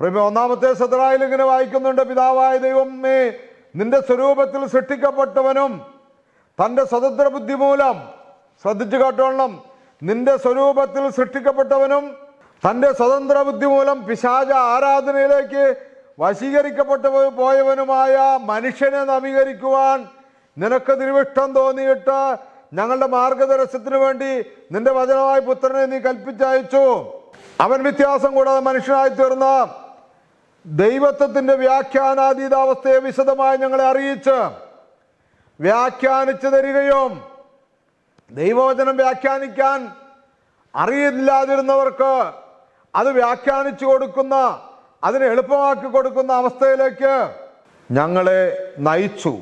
പ്രേമ ഒന്നാമത്തെ സദറായിൽ ഇങ്ങനെ വായിക്കുന്നുണ്ട് പിതാവായ ദൈവമേ നിന്റെ സ്വരൂപത്തിൽ സൃഷ്ടിക്കപ്പെട്ടവനും തന്റെ സ്വതന്ത്ര ബുദ്ധി മൂലം ശ്രദ്ധിച്ചു കേട്ടോളണം നിന്റെ സ്വരൂപത്തിൽ സൃഷ്ടിക്കപ്പെട്ടവനും തന്റെ സ്വതന്ത്ര ബുദ്ധി മൂലം പിശാച ആരാധനയിലേക്ക് വശീകരിക്കപ്പെട്ട പോയവനുമായ മനുഷ്യനെ നവീകരിക്കുവാൻ നിനക്ക് തിരുവിഷ്ടം തോന്നിയിട്ട് ഞങ്ങളുടെ മാർഗദർശനത്തിന് വേണ്ടി നിന്റെ വചനമായ പുത്രനെ നീ കൽപ്പിച്ചയച്ചു. അവൻ വ്യത്യാസം കൂടാതെ മനുഷ്യനായി തീർന്ന ദൈവത്വത്തിന്റെ വ്യാഖ്യാനാതീതാവസ്ഥയെ വിശദമായി ഞങ്ങളെ അറിയിച്ച് വ്യാഖ്യാനിച്ചു തരികയും ദൈവവചനം വ്യാഖ്യാനിക്കാൻ അറിയില്ലാതിരുന്നവർക്ക് അത് വ്യാഖ്യാനിച്ചു കൊടുക്കുന്ന അതിനെ എളുപ്പമാക്കി കൊടുക്കുന്ന അവസ്ഥയിലേക്ക് ഞങ്ങളെ നയിച്ചു.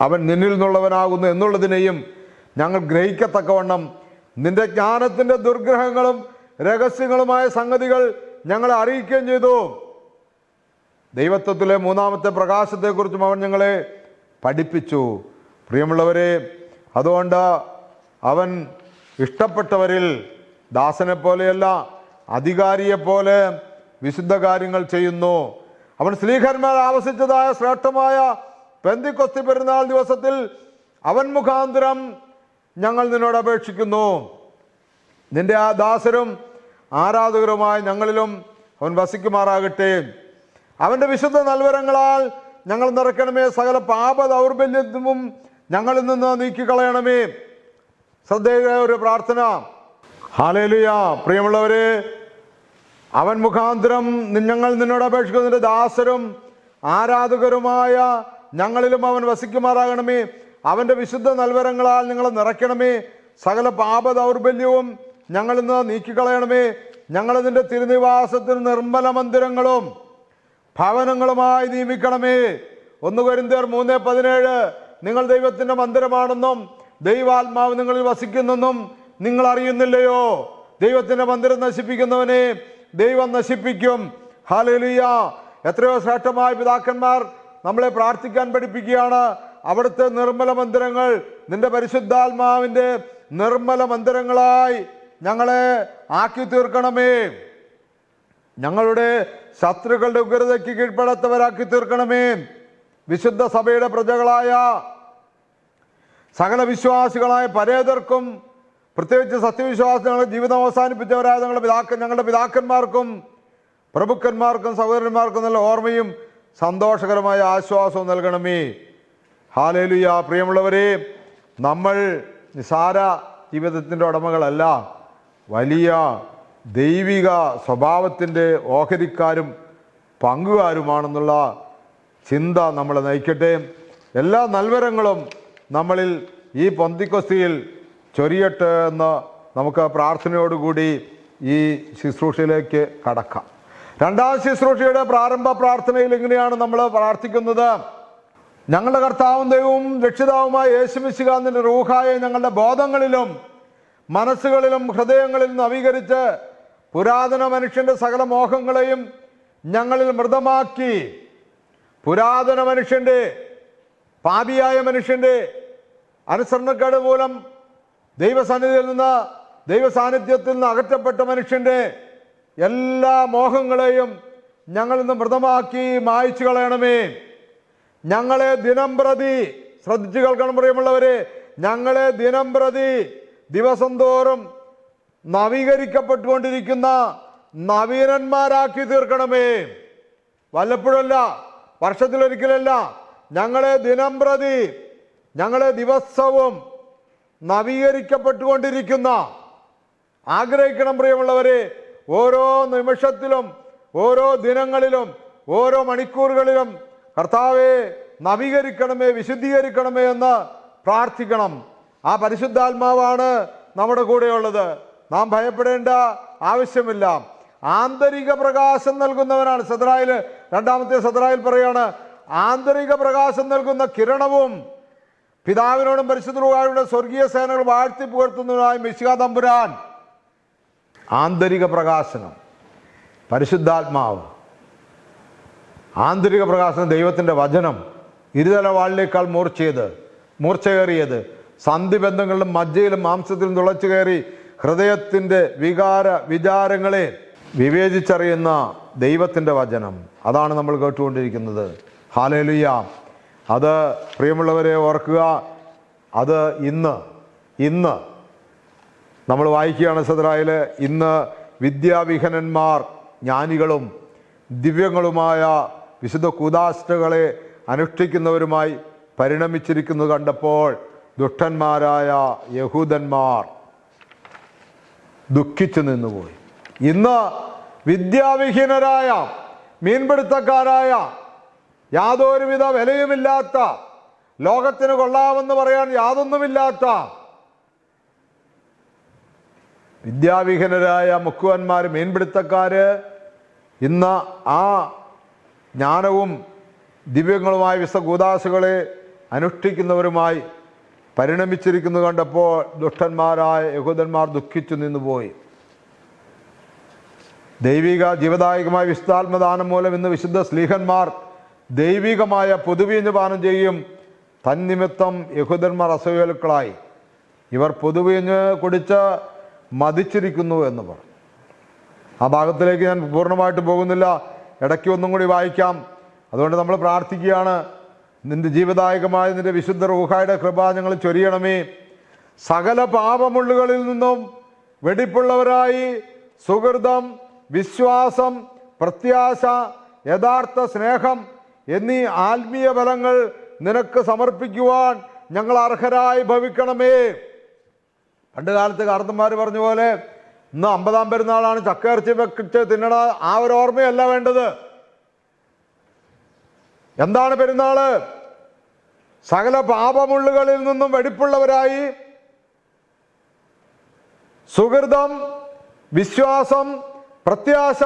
അവൻ നിന്നിൽ നിന്നുള്ളവനാകുന്നു എന്നുള്ളതിനെയും ഞങ്ങൾ ഗ്രഹിക്കത്തക്കവണ്ണം നിന്റെ ജ്ഞാനത്തിന്റെ ദുർഗ്രഹങ്ങളും രഹസ്യങ്ങളുമായ സംഗതികൾ ഞങ്ങളെ അറിയിക്കുകയും ചെയ്തു. ദൈവത്വത്തിലെ മൂന്നാമത്തെ പ്രകാശത്തെക്കുറിച്ചും അവൻ ഞങ്ങളെ പഠിപ്പിച്ചു. പ്രിയമുള്ളവരെ അതുകൊണ്ട് അവൻ ഇഷ്ടപ്പെട്ടവരിൽ ദാസനെ പോലെയല്ല അധികാരിയെ പോലെ വിശുദ്ധ കാര്യങ്ങൾ ചെയ്യുന്നു. അവൻ സ്ത്രീഹന്മാർ ആവശ്യിച്ചതായ ശ്രേഷ്ഠമായ പെന്തിക്കൊസ്തി പെരുന്നാൾ ദിവസത്തിൽ അവൻ മുഖാന്തരം ഞങ്ങൾ നിന്നോട് അപേക്ഷിക്കുന്നു. നിന്റെ ആ ദാസരും ആരാധകരുമായ ഞങ്ങളിലും അവൻ വസിക്കുമാറാകട്ടെ. അവന്റെ വിശുദ്ധ നൽവരങ്ങളാൽ ഞങ്ങൾ നിറയ്ക്കണമേ. സകല പാപ ദൗർബല്യവും ഞങ്ങളിൽ നിന്ന് നീക്കിക്കളയണമേ. ശ്രദ്ധേയ ഒരു പ്രാർത്ഥന. ഹാലേലുയ. പ്രിയമുള്ളവരെ അവൻ മുഖാന്തരം ഞങ്ങൾ നിന്നോട് അപേക്ഷിക്കുന്നതിന്റെ ദാസരും ആരാധകരുമായ ഞങ്ങളിലും അവൻ വസിക്കുമാറാകണമേ. അവന്റെ വിശുദ്ധ നൽവരങ്ങളാൽ നിങ്ങൾ നിറയ്ക്കണമേ. സകല പാപ ദൗർബല്യവും ഞങ്ങളിൽ നിന്ന് നീക്കിക്കളയണമേ. ഞങ്ങൾ നിന്റെ തിരുനിവാസത്തിന് നിർമ്മല മന്ദിരങ്ങളും ഭവനങ്ങളുമായി നിയമിക്കണമേ. ഒന്ന് കൊരിന്ത്യർ മൂന്ന് പതിനേഴ്. നിങ്ങൾ ദൈവത്തിന്റെ മന്ദിരമാണെന്നും ദൈവാത്മാവ് നിങ്ങളിൽ വസിക്കുന്നെന്നും നിങ്ങൾ അറിയുന്നില്ലയോ? ദൈവത്തിന്റെ മന്ദിരം നശിപ്പിക്കുന്നവനെ ദൈവം നശിപ്പിക്കും. ഹാലലിയ എത്രയോ ശ്രേഷ്ഠമായ പിതാക്കന്മാർ നമ്മളെ പ്രാർത്ഥിക്കാൻ പഠിപ്പിക്കുകയാണ്. അവിടുത്തെ നിർമ്മല മന്ദിരങ്ങൾ നിന്റെ പരിശുദ്ധാത്മാവിന്റെ നിർമ്മല മന്ദിരങ്ങളായി ഞങ്ങളെ ആക്കി തീർക്കണമേ. ഞങ്ങളുടെ ശത്രുക്കളുടെ ഉഗ്രതയ്ക്ക് കീഴ്പ്പെടാത്തവരാക്കി തീർക്കണമേ. വിശുദ്ധ സഭയുടെ പ്രജകളായ സകല വിശ്വാസികളായ പരേതർക്കും പ്രത്യേകിച്ച് സത്യവിശ്വാസികളുടെ ജീവിതം അവസാനിപ്പിച്ചവരായ ഞങ്ങളുടെ പിതാക്ക ഞങ്ങളുടെ പിതാക്കന്മാർക്കും പ്രഭുക്കന്മാർക്കും സഹോദരന്മാർക്കും നല്ല ഓർമ്മയും സന്തോഷകരമായ ആശ്വാസവും നൽകണമേ. ഹാലേലുയ. പ്രിയമുള്ളവരെ നമ്മൾ നിസാര ജീവിതത്തിന്റെ ഉടമകളല്ല. വലിയ ദൈവിക സ്വഭാവത്തിന്റെ ഓഹരിക്കാരും പങ്കുകാരുമാണെന്നുള്ള ചിന്ത നമ്മളെ നയിക്കട്ടെ. എല്ലാ നൽവരങ്ങളും നമ്മളിൽ ഈ പൊന്തിക്കൊസ്തിയിൽ ചൊരിയട്ടെ എന്ന് നമുക്ക് പ്രാർത്ഥനയോടുകൂടി ഈ ശുശ്രൂഷയിലേക്ക് കടക്കാം. രണ്ടാം ശുശ്രൂഷയുടെ പ്രാരംഭ പ്രാർത്ഥനയിൽ എങ്ങനെയാണ് നമ്മൾ പ്രാർത്ഥിക്കുന്നത്? ഞങ്ങളുടെ കർത്താവും ദൈവവും രക്ഷിതാവുമായ യേശുമിശുകാന്തിന്റെ റൂഹായ ഞങ്ങളുടെ ബോധങ്ങളിലും മനസ്സുകളിലും ഹൃദയങ്ങളിലും നവീകരിച്ച് പുരാതന മനുഷ്യന്റെ സകല മോഹങ്ങളെയും ഞങ്ങളിൽ മൃതമാക്കി. പുരാതന മനുഷ്യന്റെ പാപിയായ മനുഷ്യന്റെ അനുസരണക്കേട് മൂലം ദൈവസാന്നിധ്യത്തിൽ നിന്ന് ദൈവ സാന്നിധ്യത്തിൽ നിന്ന് അകറ്റപ്പെട്ട മനുഷ്യന്റെ എല്ലാ മോഹങ്ങളെയും ഞങ്ങൾ ഇന്ന് മൃതമാക്കി മായ്ച്ചു കളയണമേ. ഞങ്ങളെ ദിനം പ്രതി ശ്രദ്ധിച്ചു കേൾക്കണം പ്രിയമുള്ളവരെ ഞങ്ങളെ ദിനം പ്രതി ദിവസം തോറും നവീകരിക്കപ്പെട്ടുകൊണ്ടിരിക്കുന്ന നവീനന്മാരാക്കി തീർക്കണമേ. വല്ലപ്പോഴല്ല വർഷത്തിലൊരിക്കലല്ല ഞങ്ങളെ ദിനം പ്രതി ഞങ്ങളെ ദിവസവും നവീകരിക്കപ്പെട്ടുകൊണ്ടിരിക്കുന്ന ആഗ്രഹിക്കണം പ്രിയമുള്ളവരെ ഓരോ നിമിഷത്തിലും ഓരോ ദിനങ്ങളിലും ഓരോ മണിക്കൂറുകളിലും കർത്താവെ നവീകരിക്കണമേ വിശുദ്ധീകരിക്കണമേ എന്ന് പ്രാർത്ഥിക്കണം. ആ പരിശുദ്ധാത്മാവാണ് നമ്മുടെ കൂടെയുള്ളത്. നാം ഭയപ്പെടേണ്ട ആവശ്യമില്ല. ആന്തരിക പ്രകാശം നൽകുന്നവനാണ്. സദറായിൽ രണ്ടാമത്തെ സദ്രായിൽ പറയാണ് ആന്തരിക പ്രകാശം നൽകുന്ന കിരണവും പിതാവിനോടും പരിശുദ്ധരുടെ സ്വർഗീയ സേനകൾ വാഴ്ത്തി പുകർത്തുന്നതിനായ മിശിക തമ്പുരാൻ. ആന്തരിക പ്രകാശനം പരിശുദ്ധാത്മാവ്. ആന്തരിക പ്രകാശനം ദൈവത്തിന്റെ വചനം ഇരുതല വാളിനേക്കാൾ മൂർച്ചയത് മൂർച്ചയേറിയത് സന്ധിബന്ധങ്ങളിലും മജ്ജയിലും മാംസത്തിലും തുളച്ചു കയറി ഹൃദയത്തിന്റെ വികാര വിചാരങ്ങളെ വിവേചിച്ചറിയുന്ന ദൈവത്തിന്റെ വചനം. അതാണ് നമ്മൾ കേട്ടുകൊണ്ടിരിക്കുന്നത്. ഹാലേലുയ്യ അത് പ്രിയമുള്ളവരെ ഓർക്കുക. അത് ഇന്ന് ഇന്ന് നമ്മൾ വായിക്കുകയാണ് സദറായിൽ ഇന്ന് വിദ്യാവിഹനന്മാർ ജ്ഞാനികളും ദിവ്യങ്ങളുമായ വിശുദ്ധ കൂതാഷ്ടകളെ അനുഷ്ഠിക്കുന്നവരുമായി പരിണമിച്ചിരിക്കുന്നു കണ്ടപ്പോൾ ദുഷ്ടന്മാരായ യഹൂദന്മാർ ദുഃഖിച്ചു നിന്നുപോയി. ഇന്ന് വിദ്യാവിഹീനരായ മീൻപിടുത്തക്കാരായ യാതൊരുവിധ വിലയുമില്ലാത്ത ലോകത്തിന് കൊള്ളാമെന്ന് പറയാൻ യാതൊന്നുമില്ലാത്ത വിദ്യാവിഹീനരായ മുക്കുവന്മാർ മീൻപിടുത്തക്കാര് ഇന്ന് ആ ജ്ഞാനവും ദിവ്യങ്ങളുമായ വിശ്വകൂദാസുകളെ അനുഷ്ഠിക്കുന്നവരുമായി പരിണമിച്ചിരിക്കുന്നു കണ്ടപ്പോൾ ദുഷ്ടന്മാരായ യഹൂദന്മാർ ദുഃഖിച്ചു നിന്നുപോയി. ദൈവിക ജീവദായകമായ വിശുദ്ധാത്മദാനം മൂലം ഇന്ന് വിശുദ്ധ സ്ലീഹന്മാർ ദൈവികമായ പൊതുവീഞ്ഞ് പാനം ചെയ്യും. തന്നിമിത്തം യഹൂദന്മാർ അസൂയലുക്കളായി ഇവർ പൊതുവീഞ്ഞ് കുടിച്ച് മതിച്ചിരിക്കുന്നു എന്ന് പറഞ്ഞു. ആ ഭാഗത്തിലേക്ക് ഞാൻ പൂർണമായിട്ട് പോകുന്നില്ല. ഇടയ്ക്ക് ഒന്നും കൂടി വായിക്കാം. അതുകൊണ്ട് നമ്മൾ പ്രാർത്ഥിക്കുകയാണ്. നിന്റെ ജീവദായകമായ നിന്റെ വിശുദ്ധ റൂഹായുടെ കൃപ ഞങ്ങൾ ചൊരിയണമേ. സകല പാപമുള്ളുകളിൽ നിന്നും വെടിപ്പുള്ളവരായി സുഹൃതം വിശ്വാസം പ്രത്യാശ യഥാർത്ഥ സ്നേഹം എന്നീ ആത്മീയ ബലങ്ങൾ നിനക്ക് സമർപ്പിക്കുവാൻ ഞങ്ങൾ അർഹരായി ഭവിക്കണമേ. പണ്ട് കാലത്ത് കാർത്തന്മാർ പറഞ്ഞ പോലെ ഇന്ന് അമ്പതാം പെരുന്നാളാണ് ചക്കയിറച്ചി വെച്ച് തിന്നണ ആ ഒരു ഓർമ്മയല്ല വേണ്ടത്. എന്താണ് പെരുന്നാൾ? സകല പാപമുള്ളുകളിൽ നിന്നും വെടിപ്പുള്ളവരായി സുഹൃതം വിശ്വാസം പ്രത്യാശ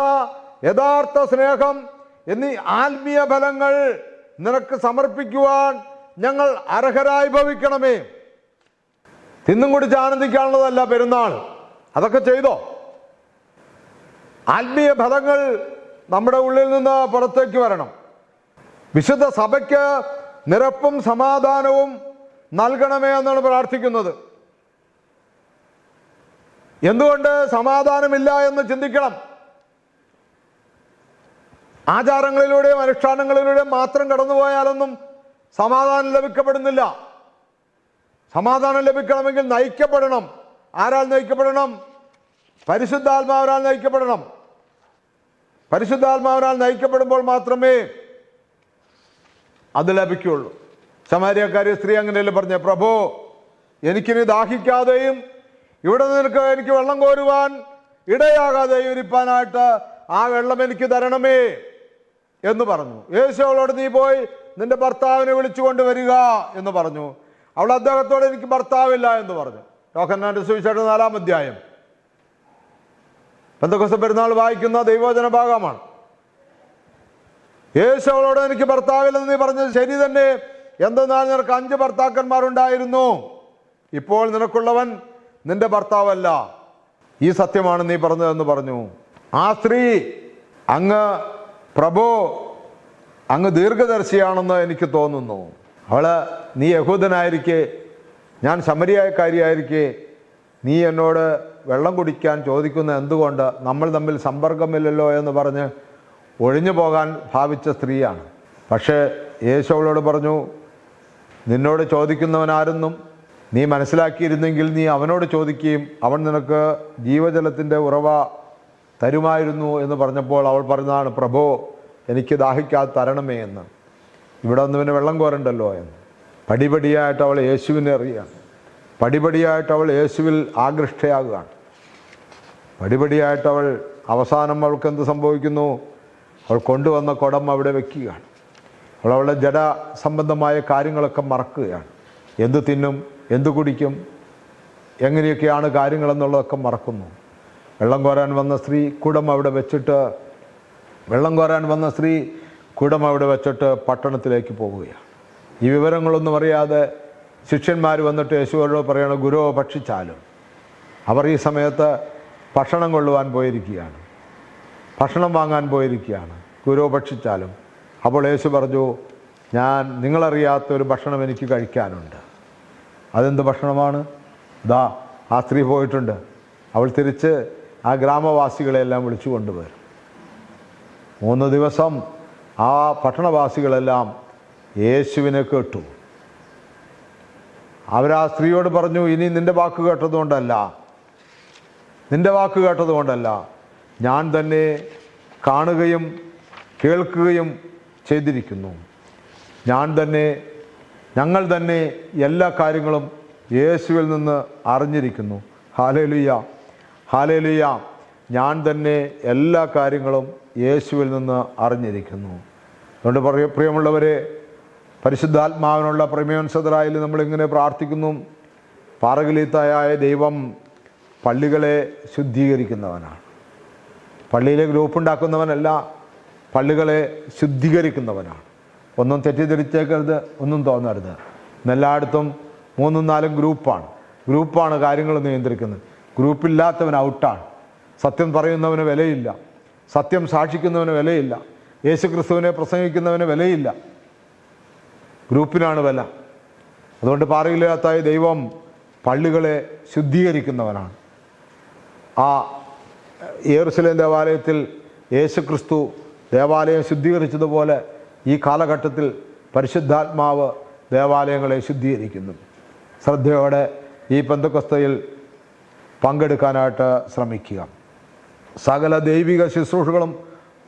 യഥാർത്ഥ സ്നേഹം എന്നീ ആത്മീയ ഫലങ്ങൾ നിനക്ക് സമർപ്പിക്കുവാൻ ഞങ്ങൾ അർഹരായി ഭവിക്കണമേ. തിന്നും കുടിച്ച് ആനന്ദിക്കാനുള്ളതല്ല പെരുന്നാൾ. അതൊക്കെ ചെയ്തോ? ആത്മീയ ഫലങ്ങൾ നമ്മുടെ ഉള്ളിൽ നിന്ന് പുറത്തേക്ക് വരണം. വിശുദ്ധ സഭയ്ക്ക് നിരപ്പും സമാധാനവും നൽകണമേ എന്നാണ് പ്രാർത്ഥിക്കുന്നത്. എന്തുകൊണ്ട് സമാധാനമില്ല എന്ന് ചിന്തിക്കണം? ആചാരങ്ങളിലൂടെയും അനുഷ്ഠാനങ്ങളിലൂടെയും മാത്രം കടന്നുപോയാലൊന്നും സമാധാനം ലഭിക്കപ്പെടുന്നില്ല. സമാധാനം ലഭിക്കണമെങ്കിൽ നയിക്കപ്പെടണം. ആരാൽ നയിക്കപ്പെടണം? പരിശുദ്ധാത്മാവരാൽ നയിക്കപ്പെടണം. പരിശുദ്ധാത്മാവരാൽ നയിക്കപ്പെടുമ്പോൾ മാത്രമേ അത് ലഭിക്കുള്ളൂ. സമാരിയക്കാരി സ്ത്രീ അങ്ങനെയല്ലേ പറഞ്ഞ പ്രഭു എനിക്കിനി ദാഹിക്കാതെയും ഇവിടെ നിനക്ക് എനിക്ക് വെള്ളം കോരുവാൻ ഇടയാകാതെയും ഇരിപ്പാനായിട്ട് ആ വെള്ളം എനിക്ക് തരണമേ എന്ന് പറഞ്ഞു. യേശു അവളോട് നീ പോയി നിന്റെ ഭർത്താവിനെ വിളിച്ചുകൊണ്ട് വരിക എന്ന് പറഞ്ഞു. അവൾ അദ്ദേഹത്തോട് എനിക്ക് ഭർത്താവില്ല എന്ന് പറഞ്ഞു. യോഹന്നാന്റെ സുവിശേഷം നാലാം അധ്യായം. പെന്തക്കോസ പെരുന്നാൾ വായിക്കുന്ന ദൈവവചന ഭാഗമാണ്. യേശു അവളോട് എനിക്ക് ഭർത്താവില്ലെന്ന് നീ പറഞ്ഞത് ശരി തന്നെ. എന്തെന്നാൽ നിനക്ക് അഞ്ച് ഭർത്താക്കന്മാരുണ്ടായിരുന്നു. ഇപ്പോൾ നിനക്കുള്ളവൻ നിന്റെ ഭർത്താവല്ല. ഈ സത്യമാണ് നീ പറഞ്ഞതെന്ന് പറഞ്ഞു. ആ സ്ത്രീ അങ്ങ് പ്രഭു അങ്ങ് ദീർഘദർശിയാണെന്ന് എനിക്ക് തോന്നുന്നു. അവൾ നീ യഹൂദനായിരിക്കെ ഞാൻ ശമരിയായക്കാരിയായിരിക്കെ നീ എന്നോട് വെള്ളം കുടിക്കാൻ ചോദിക്കുന്ന എന്തുകൊണ്ട് നമ്മൾ തമ്മിൽ സമ്പർക്കമില്ലല്ലോ? എന്ന് പറഞ്ഞ് ഒഴിഞ്ഞു പോകാൻ ഭാവിച്ച സ്ത്രീയാണ്. പക്ഷേ യേശു അവളോട് പറഞ്ഞു നിന്നോട് ചോദിക്കുന്നവനാരെന്നും നീ മനസ്സിലാക്കിയിരുന്നെങ്കിൽ നീ അവനോട് ചോദിക്കുകയും അവൻ നിനക്ക് ജീവജലത്തിന്റെ ഉറവ തരുമായിരുന്നു എന്ന് പറഞ്ഞപ്പോൾ അവൾ പറഞ്ഞതാണ് പ്രഭോ എനിക്ക് ദാഹിക്കാതെ തരണമേ എന്ന്. ഇവിടെ ഒന്ന് പിന്നെ വെള്ളം കോരണ്ടല്ലോ എന്ന്. പടിപടിയായിട്ട് അവൾ യേശുവിനെ അറിയുകയാണ്. പടിപടിയായിട്ട് അവൾ യേശുവിൽ ആകൃഷ്ടയാകുകയാണ്. പടിപടിയായിട്ട് അവൾ അവസാനം അവൾക്ക് എന്ത് സംഭവിക്കുന്നു? അവൾ കൊണ്ടുവന്ന കുടം അവിടെ വെക്കുകയാണ്. അവൾ അവളുടെ ജഡ സംബന്ധമായ കാര്യങ്ങളൊക്കെ മറക്കുകയാണ്. എന്തു തിന്നും എന്തു കുടിക്കും എങ്ങനെയൊക്കെയാണ് കാര്യങ്ങളെന്നുള്ളതൊക്കെ മറക്കുന്നു. വെള്ളം കോരാൻ വന്ന സ്ത്രീ കുടം അവിടെ വെച്ചിട്ട് വെള്ളം കോരാൻ വന്ന സ്ത്രീ കുടം അവിടെ വെച്ചിട്ട് പട്ടണത്തിലേക്ക് പോവുകയാണ്. ഈ വിവരങ്ങളൊന്നും അറിയാതെ ശിഷ്യന്മാർ വന്നിട്ട് യേശുവരോട് പറയണം ഗുരുവോ ഭക്ഷിച്ചാലും. അവർ ഈ സമയത്ത് ഭക്ഷണം കൊള്ളുവാൻ പോയിരിക്കുകയാണ്. ഭക്ഷണം വാങ്ങാൻ പോയിരിക്കുകയാണ്. ഗുരു ഭക്ഷിച്ചാലും. അപ്പോൾ യേശു പറഞ്ഞു ഞാൻ നിങ്ങളറിയാത്ത ഒരു ഭക്ഷണം എനിക്ക് കഴിക്കാനുണ്ട്. അതെന്ത് ഭക്ഷണമാണ്? ദാ ആ സ്ത്രീ പോയിട്ടുണ്ട്. അവൾ തിരിച്ച് ആ ഗ്രാമവാസികളെല്ലാം വിളിച്ചു കൊണ്ടുവരും. മൂന്ന് ദിവസം ആ പട്ടണവാസികളെല്ലാം യേശുവിനെ കേട്ടു. അവരാ സ്ത്രീയോട് പറഞ്ഞു ഇനി നിന്റെ വാക്ക് കേട്ടതുകൊണ്ടല്ല. നിന്റെ വാക്ക് കേട്ടതുകൊണ്ടല്ല. ഞാൻ തന്നെ കാണുകയും കേൾക്കുകയും ചെയ്തിരിക്കുന്നു. ഞാൻ തന്നെ ഞങ്ങൾ തന്നെ എല്ലാ കാര്യങ്ങളും യേശുവിൽ നിന്ന് അറിഞ്ഞിരിക്കുന്നു. ഹാലേലുയ്യ ഹാലേലുയ്യ ഞാൻ തന്നെ എല്ലാ കാര്യങ്ങളും യേശുവിൽ നിന്ന് അറിഞ്ഞിരിക്കുന്നു. അതുകൊണ്ട് പറയ പ്രിയമുള്ളവരെ പരിശുദ്ധാത്മാവിനുള്ള പ്രമേയോത്സവരായാലും നമ്മളിങ്ങനെ പ്രാർത്ഥിക്കുന്നു. പാറകലീത്തായ ദൈവം പള്ളികളെ ശുദ്ധീകരിക്കുന്നവനാണ്. പള്ളിയിലെ ഗ്രൂപ്പ് ഉണ്ടാക്കുന്നവനല്ല പള്ളികളെ ശുദ്ധീകരിക്കുന്നവനാണ്. ഒന്നും തെറ്റിദ്ധരിച്ചേക്കരുത് ഒന്നും തോന്നരുത്. എല്ലായിടത്തും മൂന്നും നാലും ഗ്രൂപ്പാണ്. ഗ്രൂപ്പാണ് കാര്യങ്ങൾ നിയന്ത്രിക്കുന്നത്. ഗ്രൂപ്പില്ലാത്തവൻ ഔട്ടാണ്. സത്യം പറയുന്നവന് വിലയില്ല. സത്യം സാക്ഷിക്കുന്നവന് വിലയില്ല. യേശു ക്രിസ്തുവിനെ പ്രസംഗിക്കുന്നവന് വിലയില്ല. ഗ്രൂപ്പിനാണ് വില. അതുകൊണ്ട് പാറയില്ലാത്തായ ദൈവം പള്ളികളെ ശുദ്ധീകരിക്കുന്നവനാണ്. ആ യേറുസലേം ദേവാലയത്തിൽ യേശുക്രിസ്തു ദേവാലയം ശുദ്ധീകരിച്ചതുപോലെ ഈ കാലഘട്ടത്തിൽ പരിശുദ്ധാത്മാവ് ദേവാലയങ്ങളെ ശുദ്ധീകരിക്കുന്നു. ശ്രദ്ധയോടെ ഈ പന്തക്കൊസ്തയിൽ പങ്കെടുക്കാനായിട്ട് ശ്രമിക്കുക. സകല ദൈവിക ശുശ്രൂഷകളും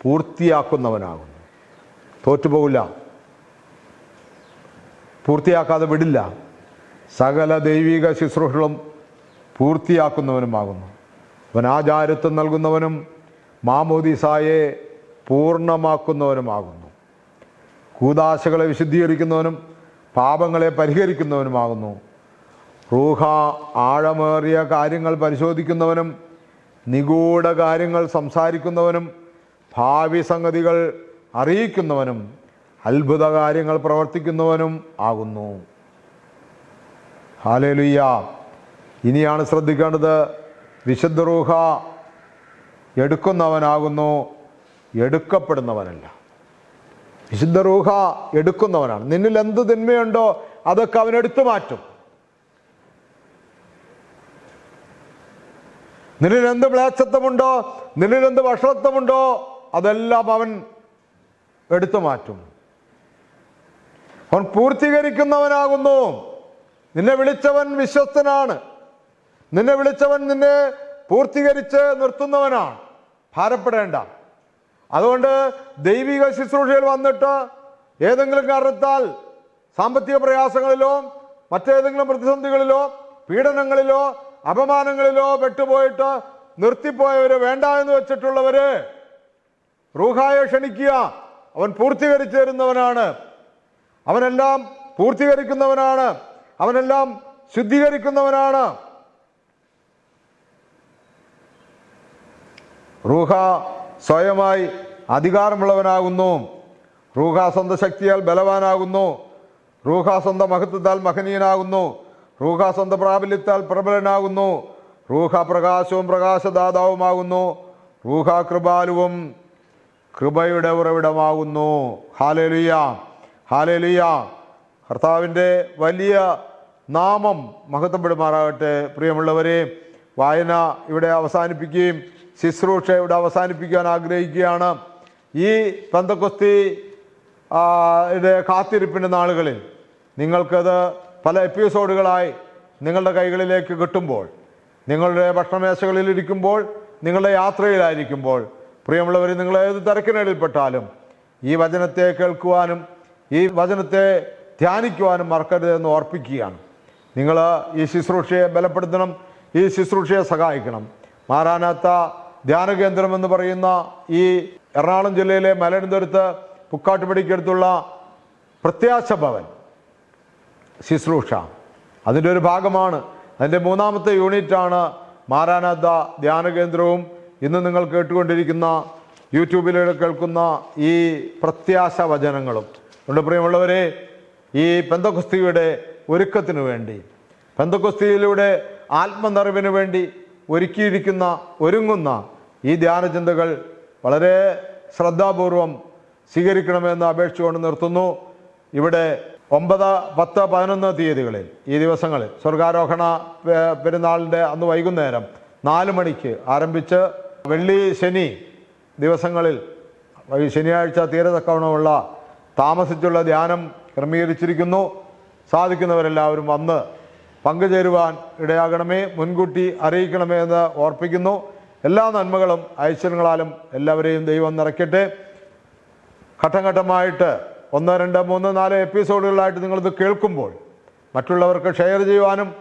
പൂർത്തിയാക്കുന്നവനാകുന്നു. തോറ്റുപോകില്ല. പൂർത്തിയാക്കാതെ വിടില്ല. സകല ദൈവിക ശുശ്രൂഷകളും പൂർത്തിയാക്കുന്നവനുമാകുന്നു. അവൻ ആചാരത്വം നൽകുന്നവനും മാമോദിസായെ പൂർണമാക്കുന്നവനുമാകുന്നു. കൂതാശകളെ വിശുദ്ധീകരിക്കുന്നവനും പാപങ്ങളെ പരിഹരിക്കുന്നവനുമാകുന്നു. റൂഹ ആഴമേറിയ കാര്യങ്ങൾ പരിശോധിക്കുന്നവനും നിഗൂഢ കാര്യങ്ങൾ സംസാരിക്കുന്നവനും ഭാവി സംഗതികൾ അറിയിക്കുന്നവനും അത്ഭുത കാര്യങ്ങൾ പ്രവർത്തിക്കുന്നവനും ആകുന്നു. ഹാലേലുയ്യ. ഇനിയാണ് ശ്രദ്ധിക്കേണ്ടത് വിശുദ്ധ എടുക്കുന്നവനാകുന്നു എടുക്കപ്പെടുന്നവനല്ല. വിശുദ്ധ റൂഹ എടുക്കുന്നവനാണ്. നിന്നിൽ എന്ത് തിന്മയുണ്ടോ അതൊക്കെ അവൻ എടുത്തു മാറ്റും. നിന്നിൽ എന്ത് മ്ലേച്ഛത്വമുണ്ടോ നിന്നിൽ എന്ത് വഷളത്വമുണ്ടോ അതെല്ലാം അവൻ എടുത്തു മാറ്റും. അവൻ പൂർത്തീകരിക്കുന്നവനാകുന്നു. നിന്നെ വിളിച്ചവൻ വിശ്വസ്തനാണ്. നിന്നെ വിളിച്ചവൻ നിന്നെ പൂർത്തീകരിച്ച് നിർത്തുന്നവനാണ്. ഭാരപ്പെടേണ്ട. അതുകൊണ്ട് ദൈവിക ശുശ്രൂഷയിൽ വന്നിട്ട് ഏതെങ്കിലും കാരണത്താൽ സാമ്പത്തിക പ്രയാസങ്ങളിലോ മറ്റേതെങ്കിലും പ്രതിസന്ധികളിലോ പീഡനങ്ങളിലോ അപമാനങ്ങളിലോ പെട്ടുപോയിട്ട് നിർത്തിപ്പോയവര് വേണ്ട എന്ന് വെച്ചിട്ടുള്ളവര് റൂഹായെ ക്ഷണിക്കുക. അവൻ പൂർത്തീകരിച്ചു തരുന്നവനാണ്. അവനെല്ലാം പൂർത്തീകരിക്കുന്നവനാണ്. അവനെല്ലാം ശുദ്ധീകരിക്കുന്നവനാണ്. റൂഹ സ്വയമായി അധികാരമുള്ളവനാകുന്നു. റൂഹ സ്വന്ത ശക്തിയാൽ ബലവാനാകുന്നു. റൂഹ സ്വന്ത മഹത്വത്താൽ മഹനീയനാകുന്നു. റൂഹ സ്വന്ത പ്രാബല്യത്താൽ പ്രബലനാകുന്നു. റൂഹ പ്രകാശവും പ്രകാശദാതാവുമാകുന്നു. റൂഹ കൃപാലുവും കൃപയുടെ ഉറവിടമാകുന്നു. ഹാലലിയ ഹാലലിയ. കർത്താവിന്റെ വലിയ നാമം മഹത്വപ്പെടുമാറാകട്ടെ. പ്രിയമുള്ളവരെ വായന ഇവിടെ അവസാനിപ്പിക്കുകയും ശുശ്രൂഷ ഇവിടെ അവസാനിപ്പിക്കാൻ ആഗ്രഹിക്കുകയാണ് ഈ പന്തക്കൊസ്തി കാത്തിരിപ്പിന്റെ നാളുകളിൽ നിങ്ങൾക്കത് പല എപ്പിസോഡുകളായി നിങ്ങളുടെ കൈകളിലേക്ക് കിട്ടുമ്പോൾ നിങ്ങളുടെ ഭക്ഷണമേശകളിൽ ഇരിക്കുമ്പോൾ നിങ്ങളുടെ യാത്രയിലായിരിക്കുമ്പോൾ പ്രിയമുള്ളവർ നിങ്ങൾ ഏത് തിരക്കിനിടയിൽപ്പെട്ടാലും ഈ വചനത്തെ കേൾക്കുവാനും ഈ വചനത്തെ ധ്യാനിക്കുവാനും മറക്കരുത് എന്ന് ഓർപ്പിക്കുകയാണ്. നിങ്ങൾ ഈ ശുശ്രൂഷയെ ബലപ്പെടുത്തണം ഈ ശുശ്രൂഷയെ സഹായിക്കണം. മാറാനാത്ത ധ്യാന കേന്ദ്രം എന്ന് പറയുന്ന ഈ എറണാകുളം ജില്ലയിലെ മലയടുത്തടുത്ത് പുക്കാട്ടുപടിക്കടുത്തുള്ള പ്രത്യാശ ഭവൻ ശുശ്രൂഷ. അതിന്റെ ഒരു ഭാഗമാണ്. അതിന്റെ മൂന്നാമത്തെ യൂണിറ്റാണ് മാരാനാഥ ധ്യാന കേന്ദ്രവും ഇന്ന് നിങ്ങൾ കേട്ടുകൊണ്ടിരിക്കുന്ന യൂട്യൂബിലൂടെ കേൾക്കുന്ന ഈ പ്രത്യാശ വചനങ്ങളും. അതുകൊണ്ട് പ്രിയമുള്ളവരെ ഈ പെന്തകുസ്തിയുടെ ഒരുക്കത്തിനു വേണ്ടി പെന്തകുസ്തിയിലൂടെ ആത്മനിറവിന് വേണ്ടി ഒരുക്കിയിരിക്കുന്ന ഒരുങ്ങുന്ന ഈ ധ്യാനചിന്തകൾ വളരെ ശ്രദ്ധാപൂർവം സ്വീകരിക്കണമെന്ന് അപേക്ഷിച്ചുകൊണ്ട് നിർത്തുന്നു. ഇവിടെ ഒമ്പത് പത്ത് പതിനൊന്ന് തീയതികളിൽ ഈ ദിവസങ്ങളിൽ സ്വർഗാരോഹണ പെരുന്നാളിന്റെ അന്ന് വൈകുന്നേരം നാല് മണിക്ക് ആരംഭിച്ച് വെള്ളി ശനി ദിവസങ്ങളിൽ ശനിയാഴ്ച തീരതക്കവണമുള്ള താമസിച്ചുള്ള ധ്യാനം ക്രമീകരിച്ചിരിക്കുന്നു. സാധിക്കുന്നവരെല്ലാവരും വന്ന് പങ്കുചേരുവാൻ ഇടയാകണമേ മുൻകൂട്ടി അറിയിക്കണമേ എന്ന് ഓർപ്പിക്കുന്നു. എല്ലാ നന്മകളും ഐശ്വര്യങ്ങളാലും എല്ലാവരെയും ദൈവം നിറയ്ക്കട്ടെ. ഘട്ടം ഘട്ടമായിട്ട് ഒന്ന് രണ്ട് മൂന്ന് നാല് എപ്പിസോഡുകളായിട്ട് നിങ്ങളിത് കേൾക്കുമ്പോൾ മറ്റുള്ളവർക്ക് ഷെയർ ചെയ്യുവാനും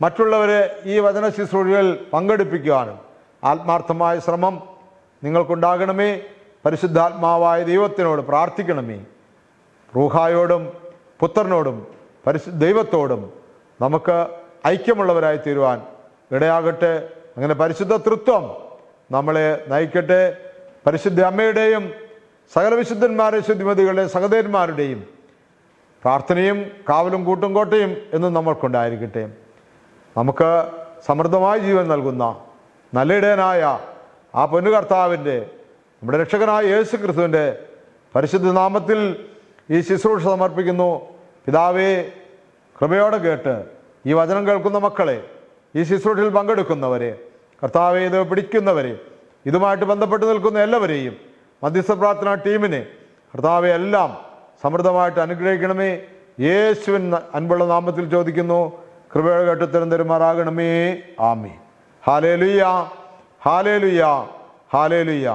മറ്റുള്ളവരെ ഈ വചന ശുശ്രൂഷകളിൽ പങ്കെടുപ്പിക്കുവാനും ആത്മാർത്ഥമായ ശ്രമം നിങ്ങൾക്കുണ്ടാകണമേ. പരിശുദ്ധാത്മാവായ ദൈവത്തിനോട് പ്രാർത്ഥിക്കണമേ. റൂഹായോടും പുത്രനോടും പരിശു ദൈവത്തോടും നമുക്ക് ഐക്യമുള്ളവരായി തീരുവാൻ ഇടയാകട്ടെ. അങ്ങനെ പരിശുദ്ധ തൃത്വം നമ്മളെ നയിക്കട്ടെ. പരിശുദ്ധ അമ്മയുടെയും സകല വിശുദ്ധന്മാരെ ശുദ്ധിമതികളുടെ സഹോദരന്മാരുടെയും പ്രാർത്ഥനയും കാവലും കൂട്ടും കോട്ടയും എന്നും നമ്മൾക്കുണ്ടായിരിക്കട്ടെ. നമുക്ക് സമൃദ്ധമായ ജീവൻ നൽകുന്ന നല്ല ഇടയനായ ആ പൊന്നുകർത്താവിന്റെ നമ്മുടെ രക്ഷകനായ യേശു ക്രിസ്തുവിന്റെ പരിശുദ്ധ നാമത്തിൽ ഈ ശുശ്രൂഷ സമർപ്പിക്കുന്നു. പിതാവേ കൃപയോടെ കേട്ട് ഈ വചനം കേൾക്കുന്ന മക്കളെ ഈ ശുശ്രൂഷയിൽ പങ്കെടുക്കുന്നവരെ കർത്താവെ ഇത് പിടിക്കുന്നവരെ ഇതുമായിട്ട് ബന്ധപ്പെട്ട് നിൽക്കുന്ന എല്ലാവരെയും മധ്യസ്ഥ പ്രാർത്ഥന ടീമിനെ കർത്താവെ എല്ലാം സമൃദ്ധമായിട്ട് അനുഗ്രഹിക്കണമേ. യേശുവിൻ അൻപുള്ള നാമത്തിൽ ചോദിക്കുന്നു കൃപയുടെ കേട്ട് തരം തരുമാറാകണമേ. ആമി ഹാലേലുയ്യ ഹാലേലുയ്യ ഹാലേലുയ്യ